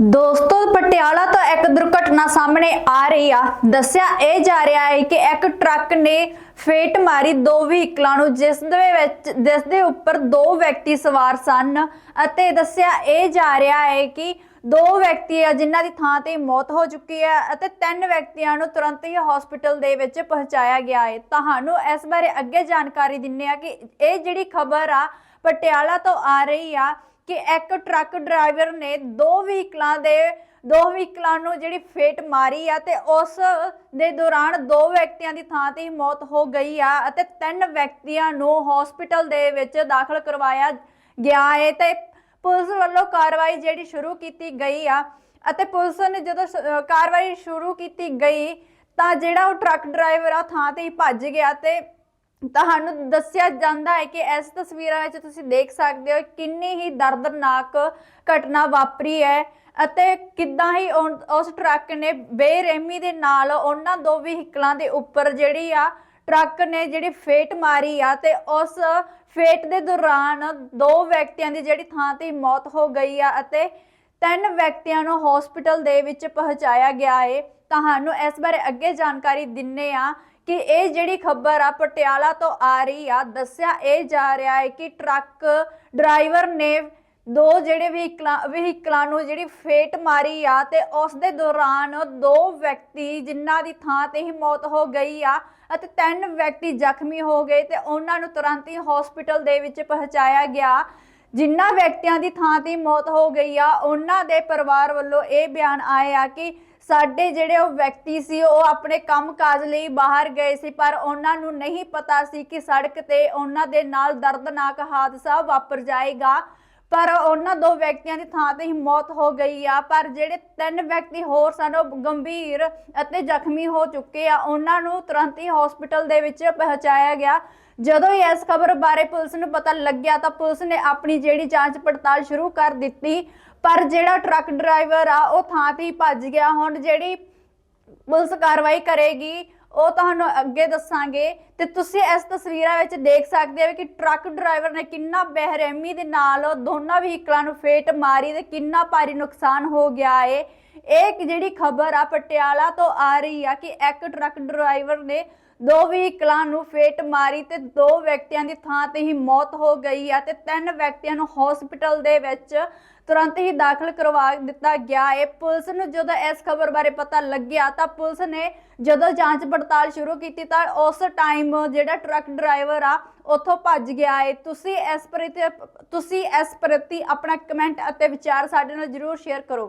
ਦੋਸਤੋ, ਪਟਿਆਲਾ ਤੋਂ ਇੱਕ ਦੁਰਘਟਨਾ ਸਾਹਮਣੇ ਆ ਰਹੀ ਆ। ਦੱਸਿਆ ਇਹ ਜਾ ਰਿਹਾ ਹੈ ਕਿ ਇੱਕ ਟਰੱਕ ਨੇ ਫੇਟ ਮਾਰੀ ਦੋ ਵਹੀਕਲਾਂ ਨੂੰ, ਜਿਸ ਦੇ ਵਿੱਚ, ਜਿਸ ਦੇ ਉੱਪਰ ਦੋ ਵਿਅਕਤੀ ਸਵਾਰ ਸਨ ਅਤੇ ਦੱਸਿਆ ਇਹ ਜਾ ਰਿਹਾ ਹੈ ਕਿ ਦੋ ਵਿਅਕਤੀ ਆ, ਜਿਨ੍ਹਾਂ ਦੀ ਥਾਂ ਤੇ ਮੌਤ ਹੋ ਚੁੱਕੀ ਹੈ ਅਤੇ ਤਿੰਨ ਵਿਅਕਤੀਆਂ ਨੂੰ ਤੁਰੰਤ ਹੀ ਹਸਪੀਟਲ ਦੇ ਵਿੱਚ ਪਹੁੰਚਾਇਆ ਗਿਆ ਹੈ। ਤੁਹਾਨੂੰ ਇਸ ਬਾਰੇ ਅੱਗੇ ਜਾਣਕਾਰੀ ਦਿੰਨੇ ਆ ਕਿ ਇਹ ਜਿਹੜੀ ਖਬਰ ਆ, ਪਟਿਆਲਾ ਤੋਂ ਆ ਰਹੀ ਆ ਕਿ ਇੱਕ ਟਰੱਕ ਡਰਾਈਵਰ ਨੇ ਦੋ ਵਹੀਕਲਾਂ ਦੇ, ਦੋ ਵਹੀਕਲਾਂ ਨੂੰ ਜਿਹੜੀ ਫੇਟ ਮਾਰੀ ਆ ਤੇ ਉਸ ਦੇ ਦੌਰਾਨ ਦੋ ਵਿਅਕਤੀਆਂ ਦੀ ਥਾਂ ਤੇ ਹੀ ਮੌਤ ਹੋ ਗਈ ਆ ਅਤੇ ਤਿੰਨ ਵਿਅਕਤੀਆਂ ਨੂੰ ਹਸਪੀਟਲ ਦੇ ਵਿੱਚ ਦਾਖਲ ਕਰਵਾਇਆ ਗਿਆ ਹੈ ਤੇ ਪੁਲਿਸ ਵੱਲੋਂ ਕਾਰਵਾਈ ਜਿਹੜੀ ਸ਼ੁਰੂ ਕੀਤੀ ਗਈ ਆ ਅਤੇ ਪੁਲਿਸ ਨੇ ਜਦੋਂ ਸ- ਕਾਰਵਾਈ ਸ਼ੁਰੂ ਕੀਤੀ ਗਈ ਤਾਂ ਜਿਹੜਾ ਉਹ ਟਰੱਕ ਡਰਾਈਵਰ ਆ ਥਾਂ ਤੇ ਹੀ ਭੱਜ ਗਿਆ ਤੇ ਤੁਹਾਨੂੰ ਦੱਸਿਆ ਜਾਂਦਾ ਹੈ ਕਿ ਇਸ ਤਸਵੀਰਾਂ ਵਿੱਚ ਤੁਸੀਂ ਦੇਖ ਸਕਦੇ ਹੋ ਕਿੰਨੀ ਹੀ ਦਰਦਨਾਕ ਘਟਨਾ ਵਾਪਰੀ ਹੈ ਅਤੇ ਕਿੱਦਾਂ ਹੀ ਉਨ- ਉਸ ਟਰੱਕ ਨੇ ਬੇਰਹਿਮੀ ਦੇ ਨਾਲ ਉਹਨਾਂ ਦੋ ਵਹੀਕਲਾਂ ਦੇ ਉੱਪਰ ਜਿਹੜੀ ਆ ਟਰੱਕ ਨੇ ਜਿਹੜੀ ਫੇਟ ਮਾਰੀ ਆ ਤੇ ਉਸ ਫੇਟ ਦੇ ਦੌਰਾਨ ਦੋ ਵਿਅਕਤੀਆਂ ਦੀ ਜਿਹੜੀ ਥਾਂ ਤੇ ਮੌਤ ਹੋ ਗਈ ਆ ਅਤੇ ਤਿੰਨ ਵਿਅਕਤੀਆਂ ਨੂੰ ਹਸਪੀਟਲ ਦੇ ਵਿੱਚ ਪਹੁੰਚਾਇਆ ਗਿਆ ਹੈ ਤੁਹਾਨੂੰ ਇਸ ਬਾਰੇ ਅੱਗੇ ਜਾਣਕਾਰੀ ਦਿੰਨੇ ਆ ਕਿ ਇਹ ਜਿਹੜੀ ਖਬਰ ਆ, ਪਟਿਆਲਾ ਤੋਂ ਆ ਰਹੀ ਆ, ਦੱਸਿਆ ਇਹ ਜਾ ਰਿਹਾ ਹੈ ਕਿ ਟਰੱਕ ਡਰਾਈਵਰ ਨੇ ਦੋ ਜਿਹੜੇ ਵਹੀਕਲਾਂ ਵਹੀਕਲਾਂ ਨੂੰ ਜਿਹੜੀ ਫੇਟ ਮਾਰੀ ਆ ਤੇ ਉਸ ਦੇ ਦੌਰਾਨ ਦੋ ਵਿਅਕਤੀ ਜਿਨ੍ਹਾਂ ਦੀ ਥਾਂ ਤੇ ਹੀ ਮੌਤ ਹੋ ਗਈ ਆ ਅਤੇ ਤਿੰਨ ਵਿਅਕਤੀ ਜ਼ਖਮੀ ਹੋ ਗਏ ਤੇ ਉਹਨਾਂ ਨੂੰ ਤੁਰੰਤ ਹੀ ਹਸਪੀਟਲ ਦੇ ਵਿੱਚ ਪਹੁੰਚਾਇਆ ਗਿਆ। ਜਿਨ੍ਹਾਂ ਵਿਅਕਤੀਆਂ ਦੀ ਥਾਂ ਤੇ ਮੌਤ ਹੋ ਗਈ ਆ, ਉਹਨਾਂ ਦੇ ਪਰਿਵਾਰ ਵੱਲੋਂ ਇਹ ਬਿਆਨ ਆਏ ਆ ਕਿ ਸਾਡੇ ਜਿਹੜੇ ਉਹ ਵਿਅਕਤੀ ਸੀ, ਉਹ ਆਪਣੇ ਕੰਮਕਾਜ ਲਈ ਬਾਹਰ ਗਏ ਸੀ, ਪਰ ਉਹਨਾਂ ਨੂੰ ਨਹੀਂ ਪਤਾ ਸੀ ਕਿ ਸੜਕ ਤੇ ਉਹਨਾਂ ਦੇ ਨਾਲ ਦਰਦਨਾਕ ਹਾਦਸਾ ਵਾਪਰ ਜਾਏਗਾ। ਪਰ ਉਹਨਾਂ ਦੋ ਵਿਅਕਤੀਆਂ ਦੀ ਥਾਂ ਤੇ ਹੀ ਮੌਤ ਹੋ ਗਈ ਆ। ਪਰ ਜਿਹੜੇ ਤਿੰਨ ਵਿਅਕਤੀ ਹੋਰ ਸਨ, ਉਹ ਗੰਭੀਰ ਅਤੇ ਜ਼ਖਮੀ ਹੋ ਚੁੱਕੇ ਆ। ਉਹਨਾਂ ਨੂੰ ਤੁਰੰਤ ਹੀ ਹਸਪੀਟਲ ਦੇ ਵਿੱਚ ਪਹੁੰਚਾਇਆ ਗਿਆ। ਜਦੋਂ ਹੀ ਇਸ ਖਬਰ ਬਾਰੇ ਪੁਲਿਸ ਨੂੰ ਪਤਾ ਲੱਗਿਆ ਤਾਂ ਪੁਲਿਸ ਨੇ ਆਪਣੀ ਜਿਹੜੀ ਜਾਂਚ ਪੜਤਾਲ ਸ਼ੁਰੂ ਕਰ ਦਿੱਤੀ। ਪਰ ਜਿਹੜਾ ਟਰੱਕ ਡਰਾਈਵਰ ਆ, ਉਹ ਥਾਂ ਤੇ ਹੀ ਭੱਜ ਗਿਆ। ਹੁਣ ਜਿਹੜੀ ਪੁਲਿਸ ਕਾਰਵਾਈ ਕਰੇਗੀ ਉਹ ਤੁਹਾਨੂੰ ਅੱਗੇ ਦੱਸਾਂਗੇ ਤੇ ਤੁਸੀਂ ਇਸ ਤਸਵੀਰਾਂ ਵਿੱਚ ਦੇਖ ਸਕਦੇ ਹੋ ਕਿ ਟਰੱਕ ਡਰਾਈਵਰ ਨੇ ਕਿੰਨਾ ਬੇਰਹਿਮੀ ਦੇ ਨਾਲ ਦੋਨਾਂ ਵਹੀਕਲਾਂ ਨੂੰ ਫੇਟ ਮਾਰੀ ਤੇ ਕਿੰਨਾ ਭਾਰੀ ਨੁਕਸਾਨ ਹੋ ਗਿਆ ਏ। ਇਹ ਇੱਕ ਜਿਹੜੀ ਖਬਰ ਆ ਪਟਿਆਲਾ ਤੋਂ ਆ ਰਹੀ ਆ ਕਿ ਇੱਕ ਟਰੱਕ ਡਰਾਈਵਰ ਨੇ ਦੋ ਵਹੀਕਲਾਂ ਨੂੰ ਫੇਟ ਮਾਰੀ ਤੇ ਦੋ ਵਿਅਕਤੀਆਂ ਦੀ ਥਾਂ ਤੇ ਹੀ ਮੌਤ ਹੋ ਗਈ ਆ ਤੇ ਤਿੰਨ ਵਿਅਕਤੀਆਂ ਨੂੰ ਹਸਪੀਟਲ ਦੇ ਵਿੱਚ ਤੁਰੰਤ ਹੀ ਦਾਖਲ ਕਰਵਾ ਦਿੱਤਾ ਗਿਆ। ਹੈ ਪੁਲਿਸ ਨੂੰ ਜਦੋਂ ਇਸ ਖਬਰ ਬਾਰੇ ਪਤਾ ਲੱਗਿਆ ਤਾਂ ਪੁਲਿਸ ਨੇ ਜਦੋਂ ਜਾਂਚ ਪੜਤਾਲ ਸ਼ੁਰੂ ਕੀਤੀ ਤਾਂ ਉਸ ਟਾਈਮ ਜਿਹੜਾ ਟਰੱਕ ਡਰਾਈਵਰ ਆ, ਉੱਥੋਂ ਭੱਜ ਗਿਆ। ਹੈ ਤੁਸੀਂ ਇਸ ਪ੍ਰਤੀ, ਤੁਸੀਂ ਇਸ ਪ੍ਰਤੀ ਆਪਣਾ ਕਮੈਂਟ ਅਤੇ ਵਿਚਾਰ ਸਾਡੇ ਨਾਲ ਜਰੂਰ ਸ਼ੇਅਰ ਕਰੋ।